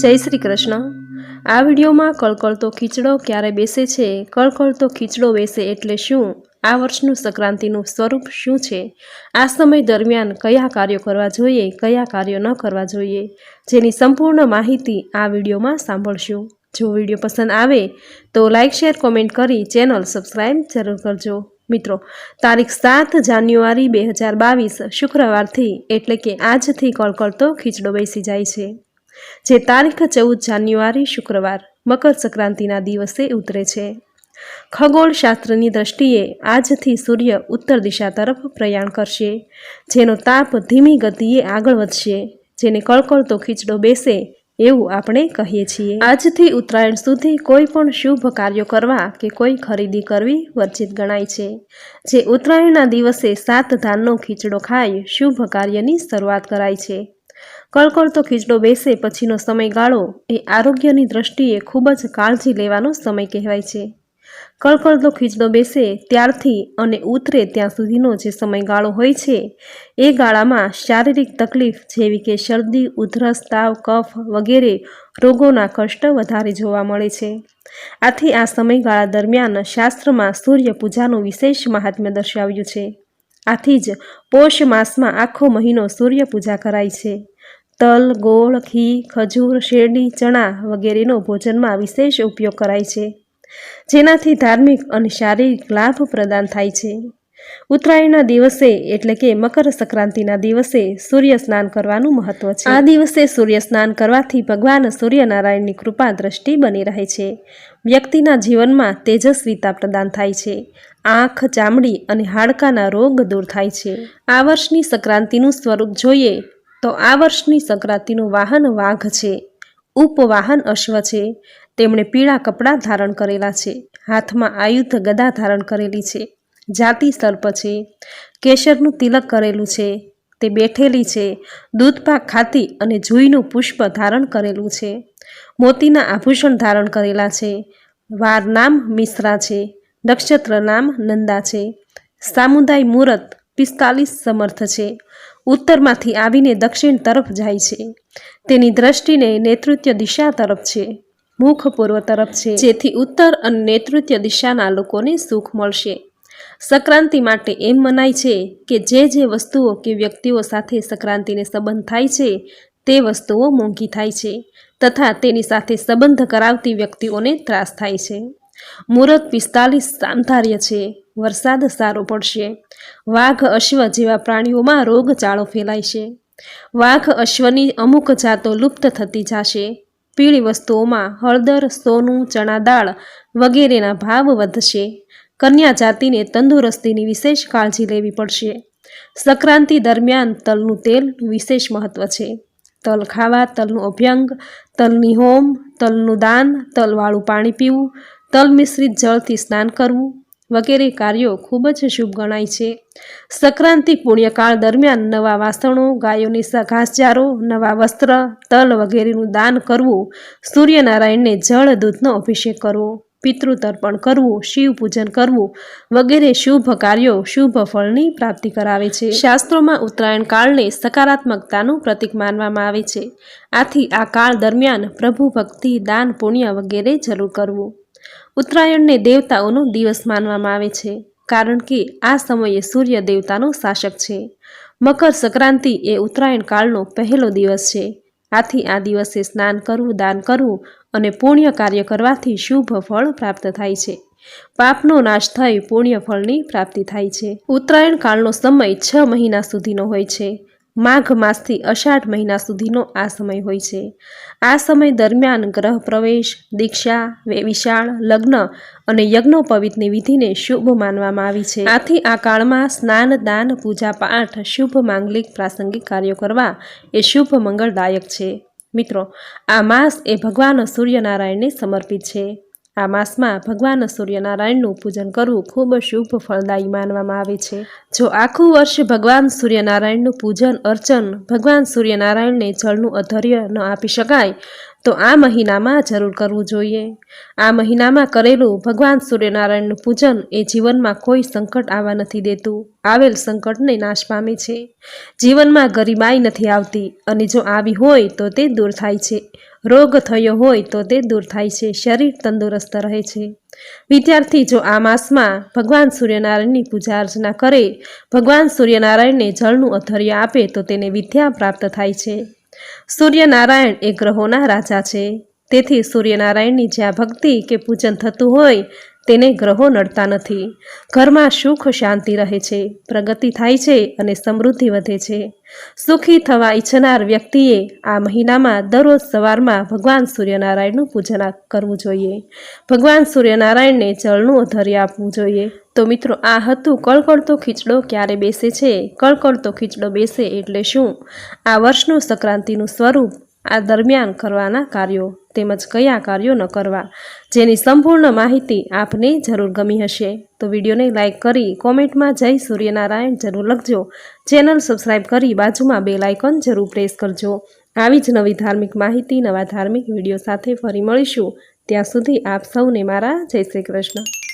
જય શ્રી કૃષ્ણ. આ વિડીયોમાં કળકળતો ખીચડો ક્યારે બેસે છે, કળકળતો ખીચડો બેસે એટલે શું, આ વર્ષનું સંક્રાંતિનું સ્વરૂપ શું છે, આ સમય દરમિયાન કયા કાર્યો કરવા જોઈએ, કયા કાર્યો ન કરવા જોઈએ, જેની સંપૂર્ણ માહિતી આ વિડીયોમાં સાંભળશું. જો વીડિયો પસંદ આવે તો લાઇક શેર, કોમેન્ટ કરી ચેનલ સબસ્ક્રાઈબ જરૂર કરજો. મિત્રો, તારીખ સાત જાન્યુઆરી બે હજાર બાવીસ શુક્રવારથી એટલે કે આજથી કળકળતો ખીચડો બેસી જાય છે. જે તારીખ ચૌદ જાન્યુઆરી શુક્રવાર મકર સંક્રાંતિના દિવસે ઉતરે છે. ખગોળશાસ્ત્રની દ્રષ્ટિએ આજથી સૂર્ય ઉત્તર દિશા તરફ પ્રયાણ કરશે, જેનો તાપ ધીમી ગતિએ આગળ વધશે, જેને કળકળતો ખીચડો બેસે એવું આપણે કહીએ છીએ. આજથી ઉત્તરાયણ સુધી કોઈ પણ શુભ કાર્યો કરવા કે કોઈ ખરીદી કરવી વર્જિત ગણાય છે. જે ઉત્તરાયણના દિવસે સાત ધાનનો ખીચડો ખાઈ શુભ કાર્યની શરૂઆત કરાય છે. કળકળતો ખીચડો બેસે, પછીનો સમયગાળો એ આરોગ્યની દ્રષ્ટિએ ખૂબ જ કાળજી લેવાનો સમય કહેવાય છે. કળકળતો ખીચડો બેસે ત્યારથી અને ઉતરે ત્યાં સુધીનો જે સમયગાળો હોય છે, એ ગાળામાં શારીરિક તકલીફ જેવી કે શરદી, ઉધરસ, તાવ, કફ વગેરે રોગોના કષ્ટ વધારે જોવા મળે છે. આથી આ સમયગાળા દરમિયાન શાસ્ત્રમાં સૂર્ય પૂજાનું વિશેષ મહાત્મ્ય દર્શાવ્યું છે. આથી જ પોષ માસમાં આખો મહિનો સૂર્ય પૂજા કરાય છે. તલ, ગોળ, ઘી, ખજૂર, શેરડી, ચણા વગેરેનો ભોજનમાં વિશેષ ઉપયોગ કરાય છે, જેનાથી ધાર્મિક અને શારીરિક લાભ પ્રદાન થાય છે. ઉત્તરાયણના દિવસે એટલે કે મકર સંક્રાંતિના દિવસે સૂર્ય સ્નાન કરવાનું મહત્વ છે. આ દિવસે સૂર્ય સ્નાન કરવાથી ભગવાન સૂર્યનારાયણની કૃપા દ્રષ્ટિ બની રહે છે. વ્યક્તિના જીવનમાં તેજસ્વીતા પ્રદાન થાય છે. આંખ ચામડી અને હાડકાના રોગ દૂર થાય છે. આ વર્ષની સંક્રાંતિનું સ્વરૂપ જોઈએ તો આ વર્ષની સંક્રાંતિનું વાહન વાઘ છે. ઉપવાહન અશ્વ છે. તેમણે પીળા કપડાં ધારણ કરેલા છે. હાથમાં આયુધ ગદા ધારણ કરેલી છે. જાતિ સર્પ છે કેસરનું તિલક કરેલું છે, તે બેઠેલી છે દૂધપાક ખાતી અને જુઈનું પુષ્પ ધારણ કરેલું છે, મોતીના આભૂષણ ધારણ કરેલા છે, વાર નામ મિશ્રા છે, નક્ષત્ર નામ નંદા છે સામુદાય મુહૂર્ત પિસ્તાલીસ સમર્થ છે, ઉત્તરમાંથી આવીને દક્ષિણ તરફ જાય છે, તેની દ્રષ્ટિને નેતૃત્વ દિશા તરફ છે, મુખ પૂર્વ તરફ છે, જેથી ઉત્તર અને નેતૃત્વ દિશાના લોકોને સુખ મળશે. સંક્રાંતિ માટે એમ મનાય છે કે જે જે વસ્તુઓ કે વ્યક્તિઓ સાથે સંક્રાંતિને સંબંધ થાય છે, તે વસ્તુઓ મોંઘી થાય છે તથા તેની સાથે સંબંધ કરાવતી વ્યક્તિઓને ત્રાસ થાય છે. મુહૂર્ત પિસ્તાલીસ સામધાર્ય છે, વરસાદ સારો પડશે, વાઘ, અશ્વ જેવા પ્રાણીઓમાં રોગચાળો ફેલાય છે. વાઘ, અશ્વની અમુક જાતો લુપ્ત થતી જશે. પીળી વસ્તુઓમાં હળદર, સોનું, ચણા દાળ વગેરેના ભાવ વધશે. કન્યા જાતિને તંદુરસ્તીની વિશેષ કાળજી લેવી પડશે. સંક્રાંતિ દરમિયાન તલનું તેલ વિશેષ મહત્વ છે. તલ ખાવા, તલનું અભ્યંગ, તલની હોમ, તલનું દાન, તલવાળું પાણી પીવું, તલ મિશ્રિત જળથી સ્નાન કરવું વગેરે કાર્યો ખૂબ જ શુભ ગણાય છે. સંક્રાંતિ પુણ્યકાળ દરમિયાન નવા વાસણો, ગાયોની ઘાસચારો, નવા વસ્ત્ર, તલ વગેરેનું દાન કરવું, સૂર્યનારાયણને જળ દૂધનો અભિષેક કરવો. પિતૃતર્પણ કરવું, શિવ પૂજન કરવું વગેરે શુભ કાર્યો, શુભ ફળની પ્રાપ્તિ કરાવે છે. શાસ્ત્રોમાં ઉત્તરાયણ કાળને સકારાત્મકતાનું પ્રતીક માનવામાં આવે છે. આથી આ કાળ દરમિયાન પ્રભુ ભક્તિ, દાન, પુણ્ય વગેરે જરૂર કરવું. ઉત્તરાયણને દેવતાઓનો દિવસ માનવામાં આવે છે, કારણ કે આ સમયે સૂર્ય દેવતાનો શાસક છે. મકર સંક્રાંતિ એ ઉત્તરાયણ કાળનો પહેલો દિવસ છે. આથી આ દિવસે સ્નાન કરવું, દાન કરવું અને પુણ્ય કાર્ય કરવાથી શુભ ફળ પ્રાપ્ત થાય છે. પાપનો નાશ થઈ પુણ્ય ફળની પ્રાપ્તિ થાય છે. ઉત્તરાયણ કાળનો સમય છ મહિના સુધીનો હોય છે. માઘ માસથી અષાઢ મહિના સુધીનો આ સમય હોય છે. આ સમય દરમિયાન ગ્રહ પ્રવેશ, દીક્ષા વિશાળ, લગ્ન અને યજ્ઞોપવિતની વિધિને શુભ માનવામાં આવી છે. આથી આ કાળમાં સ્નાન, દાન, પૂજા પાઠ, શુભ માંગલિક, પ્રાસંગિક કાર્યો કરવા એ શુભ મંગળદાયક છે. મિત્રો, આ માસ એ ભગવાન સૂર્યનારાયણને સમર્પિત છે. આ માસમાં ભગવાન સૂર્યનારાયણનું પૂજન કરવું ખૂબ શુભ ફળદાયી માનવામાં આવે છે. જો આખું વર્ષ ભગવાન સૂર્યનારાયણનું પૂજન, અર્ચન ભગવાન સૂર્યનારાયણને જળનું અધર્ય ન આપી શકાય, તો આ મહિનામાં જરૂર કરવું જોઈએ. આ મહિનામાં કરેલું ભગવાન સૂર્યનારાયણનું પૂજન એ જીવનમાં કોઈ સંકટ આવવા નથી દેતું. આવેલ સંકટને નાશ પામે છે. જીવનમાં ગરીબાઈ નથી આવતી અને જો આવી હોય તો તે દૂર થાય છે. રોગ થયો હોય તો તે દૂર થાય છે. શરીર તંદુરસ્ત રહે છે. વિદ્યાર્થી, જો આ માસમાં ભગવાન સૂર્યનારાયણની પૂજા અર્ચના કરે, ભગવાન સૂર્યનારાયણને જળનું અધર્ય આપે તો તેને વિદ્યા પ્રાપ્ત થાય છે. સૂર્યનારાયણ એ ગ્રહોના રાજા છે. તેથી સૂર્યનારાયણની જ્યાં ભક્તિ કે પૂજન થતું હોય, તેને ગ્રહો નડતા નથી. ઘરમાં સુખ શાંતિ રહે છે, પ્રગતિ થાય છે અને સમૃદ્ધિ વધે છે. સુખી થવા ઈચ્છનાર વ્યક્તિએ આ મહિનામાં દરરોજ સવારમાં ભગવાન સૂર્યનારાયણનું પૂજન કરવું જોઈએ. ભગવાન સૂર્યનારાયણને જળનું અધર્ય આપવું જોઈએ. તો મિત્રો, આ હતું કળકળતો ખીચડો ક્યારે બેસે છે? કળકળતો ખીચડો બેસે એટલે શું? આ વર્ષનું સંક્રાંતિનું સ્વરૂપ આ દરમિયાન કરવાના કાર્યો તેમજ કયા કાર્યો ન કરવા જેની સંપૂર્ણ માહિતી આપને જરૂર ગમી હશે. તો વિડીયોને લાઇક કરી કોમેન્ટમાં જય સૂર્યનારાયણ જરૂર લખજો. ચેનલ સબસ્ક્રાઇબ કરી બાજુમાં બે લાઇકોન જરૂર પ્રેસ કરજો. આવી જ નવી ધાર્મિક માહિતી, નવા ધાર્મિક વીડિયો સાથે ફરી મળીશું. ત્યાં સુધી આપ સૌને મારા જય શ્રી કૃષ્ણ.